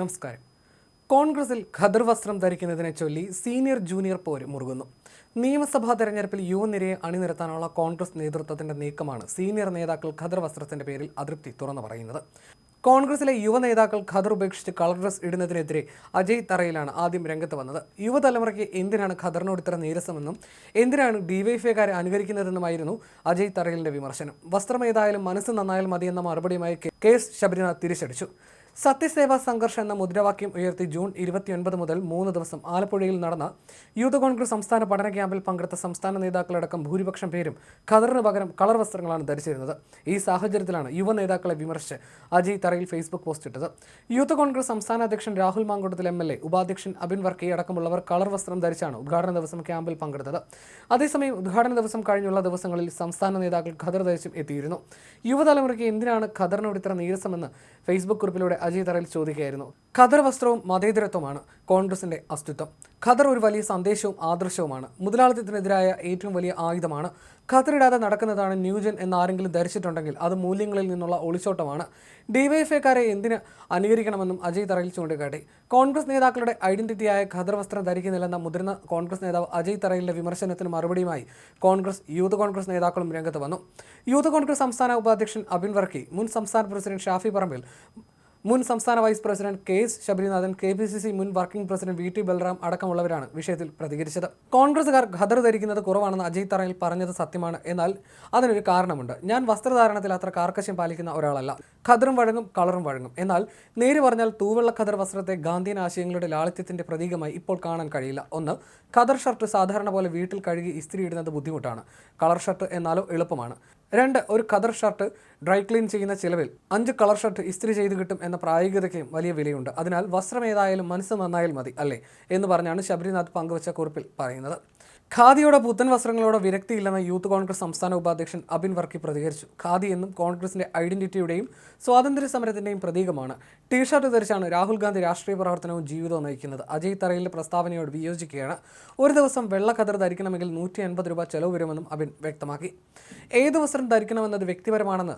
നമസ്കാരം. കോൺഗ്രസിൽ ഖദർ വസ്ത്രം ധരിക്കുന്നതിനെ ചൊല്ലി സീനിയർ ജൂനിയർ പോര് മുറുകുന്നു. നിയമസഭാ തെരഞ്ഞെടുപ്പിൽ യുവനിരയെ അണിനിരത്താനുള്ള കോൺഗ്രസ് നേതൃത്വത്തിന്റെ നീക്കമാണ് സീനിയർ നേതാക്കൾ ഖദർ വസ്ത്രത്തിന്റെ പേരിൽ അതൃപ്തി തുറന്നു പറയുന്നത്. കോൺഗ്രസിലെ യുവ നേതാക്കൾ ഖദർ ഉപേക്ഷിച്ച് കളർ ഡ്രസ് ഇടുന്നതിനെതിരെ അജയ് തറയിലാണ് ആദ്യം രംഗത്ത് വന്നത്. യുവതലമുറയ്ക്ക് എന്തിനാണ് ഖദറിനോട് ഇത്ര നീരസമെന്നും എന്തിനാണ് ഡിവൈഫൈക്കാരെ അനുകരിക്കുന്നതെന്നുമായിരുന്നു അജയ് തറയിലിന്റെ വിമർശനം. വസ്ത്രം ഏതായാലും മനസ്സ് നന്നായാൽ മതിയെന്ന മറുപടിയുമായി കെ- കെ എസ് ശബരിനാഥ് തിരിച്ചടിച്ചു. സത്യസേവാ സംഘർഷം എന്ന മുദ്രാവാക്യം ഉയർത്തി ജൂൺ ഇരുപത്തിയൊൻപത് മുതൽ മൂന്ന് ദിവസം ആലപ്പുഴയിൽ നടന്ന യൂത്ത് കോൺഗ്രസ് സംസ്ഥാന പഠന ക്യാമ്പിൽ പങ്കെടുത്ത സംസ്ഥാന നേതാക്കളടക്കം ഭൂരിപക്ഷം പേരും ഖദറിന് പകരം കളർ വസ്ത്രങ്ങളാണ് ധരിച്ചിരുന്നത്. ഈ സാഹചര്യത്തിലാണ് യുവ നേതാക്കളെ വിമർശിച്ച് അജയ് തറയിൽ ഫേസ്ബുക്ക് പോസ്റ്റ് ഇട്ടത്. യൂത്ത് കോൺഗ്രസ് സംസ്ഥാന അധ്യക്ഷൻ Rahul Mankoottathil M L A ഉപാധ്യക്ഷൻ അബിൻ വർക്കി അടക്കമുള്ളവർ കളർ വസ്ത്രം ധരിച്ചാണ് ഉദ്ഘാടന ദിവസം ക്യാമ്പിൽ പങ്കെടുത്തത്. അതേസമയം ഉദ്ഘാടന ദിവസം കഴിഞ്ഞുള്ള ദിവസങ്ങളിൽ സംസ്ഥാന നേതാക്കൾ ഖദർ ധരിച്ചും എത്തിയിരുന്നു. യുവതലമുറയ്ക്ക് എന്തിനാണ് ഖദറിനോട് ഇത്ര നീരസമെന്ന് ഫേസ്ബുക്ക് കുറിപ്പിലൂടെ അജയ് തറയിൽ ചോദിക്കുകയായിരുന്നു. ഖദർ വസ്ത്രവും മതേതരത്വമാണ് കോൺഗ്രസിന്റെ അസ്തിത്വം. ഖദർ ഒരു വലിയ സന്ദേശവും ആദർശവുമാണ്. മുതലാളിത്തത്തിനെതിരായ ഏറ്റവും വലിയ ആയുധമാണ് ഖദറിടാതെ നടക്കുന്നതാണ് ന്യൂജൻ എന്ന് ആരെങ്കിലും ധരിച്ചിട്ടുണ്ടെങ്കിൽ അത് മൂല്യങ്ങളിൽ നിന്നുള്ള ഒളിച്ചോട്ടമാണ്. ഡിവൈഎഫ്ഐക്കാരെ എന്തിന് അനുകരിക്കണമെന്നും അജയ് തറയിൽ ചൂണ്ടിക്കാട്ടി. കോൺഗ്രസ് നേതാക്കളുടെ ഐഡന്റിറ്റിയായ ഖദർ വസ്ത്രം ധരിക്കുന്നില്ലെന്ന മുതിർന്ന കോൺഗ്രസ് നേതാവ് അജയ് തറയിലിന്റെ വിമർശനത്തിന് മറുപടിയുമായി കോൺഗ്രസ് യൂത്ത് കോൺഗ്രസ് നേതാക്കളും രംഗത്ത് വന്നു. യൂത്ത് കോൺഗ്രസ് സംസ്ഥാന ഉപാധ്യക്ഷൻ അബിൻ വർക്കി മുൻ സംസ്ഥാന പ്രസിഡന്റ് ഷാഫി പറമ്പിൽ മുൻ സംസ്ഥാന vice president K S Sabarinathan K P C C മുൻ working president V T Balram അടക്കമുള്ളവരാണ് വിഷയത്തിൽ പ്രതികരിച്ചത്. കോൺഗ്രസുകാർ ഖദർ ധരിക്കുന്നത് കുറവാണെന്ന് അജയ് തറയിൽ പറഞ്ഞത് സത്യമാണ്. എന്നാൽ അതിനൊരു കാരണമുണ്ട്. ഞാൻ വസ്ത്രധാരണത്തിൽ അത്ര കാർക്കശ്യം പാലിക്കുന്ന ഒരാളല്ല. ഖദറും വഴങ്ങും കളറും വഴങ്ങും. എന്നാൽ നേര് പറഞ്ഞാൽ തൂവെള്ള ഖദർ വസ്ത്രത്തെ ഗാന്ധിയൻ ആശയങ്ങളുടെ ലാളിത്യത്തിന്റെ പ്രതീകമായി ഇപ്പോൾ കാണാൻ കഴിയില്ല. ഒന്ന് ഖദർ ഷർട്ട് സാധാരണ പോലെ വീട്ടിൽ കഴുകി ഇസ്തിരി ഇടുന്നത് ബുദ്ധിമുട്ടാണ്. കളർ ഷർട്ട് എന്നാലോ എളുപ്പമാണ്. രണ്ട് ഒരു കദർ ഷർട്ട് ഡ്രൈ ക്ലീൻ ചെയ്യുന്ന ചിലവിൽ അഞ്ച് കളർ ഷർട്ട് ഇസ്തിരി ചെയ്ത് കിട്ടും എന്ന പ്രായോഗികതയ്ക്കും വലിയ വിലയുണ്ട്. അതിനാൽ വസ്ത്രം ഏതായാലും മനസ്സ് നന്നായാൽ മതി അല്ലേ? എന്ന് പറഞ്ഞാണ് ശബരിനാഥ് പങ്കുവച്ച കുറിപ്പിൽ പറയുന്നത്. ഖാദിയോടെ പുത്തൻ വസ്ത്രങ്ങളോടോ വിരക്തിയില്ലെന്ന് യൂത്ത് കോൺഗ്രസ് സംസ്ഥാന ഉപാധ്യക്ഷൻ അബിൻ വർക്കി പ്രതികരിച്ചു. ഖാദി എന്നും കോൺഗ്രസിന്റെ ഐഡന്റിറ്റിയുടെയും സ്വാതന്ത്ര്യ സമരത്തിന്റെയും പ്രതീകമാണ്. ടീഷർട്ട് ധരിച്ചാണ് രാഹുൽ ഗാന്ധി രാഷ്ട്രീയ പ്രവർത്തനവും ജീവിതവും നയിക്കുന്നത്. അജയ് തറയിലെ പ്രസ്താവനയോട് വിയോജിക്കുകയാണ്. ഒരു ദിവസം വെള്ള കതർ ധരിക്കണമെങ്കിൽ നൂറ്റി രൂപ ചെലവ് വരുമെന്നും അബിൻ വ്യക്തമാക്കി. ഏത് വസ്ത്രം ധരിക്കണമെന്നത് വ്യക്തിപരമാണെന്ന്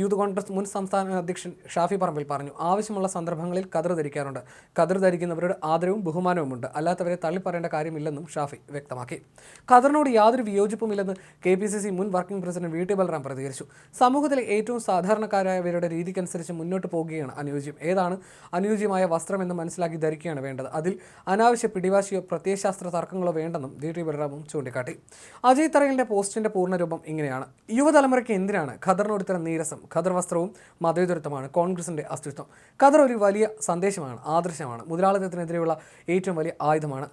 യൂത്ത് കോൺഗ്രസ് മുൻ സംസ്ഥാന അധ്യക്ഷൻ ഷാഫി പറമ്പിൽ പറഞ്ഞു ആവശ്യമുള്ള സന്ദർഭങ്ങളിൽ കതിർ ധരിക്കാറുണ്ട്. കതിർ ധരിക്കുന്നവരുടെ ആദരവും ബഹുമാനവുമുണ്ട്. അല്ലാത്തവരെ തള്ളിപ്പറയേണ്ട കാര്യമില്ലെന്നും ഷാഫി വ്യക്തമാക്കി. ഖദറിനോട് യാതൊരു വിയോജിപ്പുമില്ലെന്ന് കെ പി സി സി മുൻ working president V T Balram പ്രതികരിച്ചു. സമൂഹത്തിലെ ഏറ്റവും സാധാരണക്കാരായവരുടെ രീതിക്കനുസരിച്ച് മുന്നോട്ട് പോകുകയാണ് അനുയോജ്യം. ഏതാണ് അനുയോജ്യമായ വസ്ത്രമെന്ന് മനസ്സിലാക്കി ധരിക്കുകയാണ് വേണ്ടത്? അതിൽ അനാവശ്യ പിടിവാശിയോ പ്രത്യയശാസ്ത്ര തർക്കങ്ങളോ വേണ്ടെന്നും വി ടി ബൽറാമും ചൂണ്ടിക്കാട്ടി. അജയ് തറയിലിന്റെ പോസ്റ്റിന്റെ പൂർണരൂപം ഇങ്ങനെയാണ്. യുവതലമുറയ്ക്ക് എന്തിനാണ് ഖദറിനോട് ഇത്തരം നീരസം? ഖദർ വസ്ത്രവും മതേതരത്വമാണ് കോൺഗ്രസിന്റെ അസ്തിത്വം. ഖദർ ഒരു വലിയ സന്ദേശമാണ് ആദർശമാണ്. മുതലാളിത്തത്തിനെതിരെയുള്ള ഏറ്റവും വലിയ ആയുധമാണ്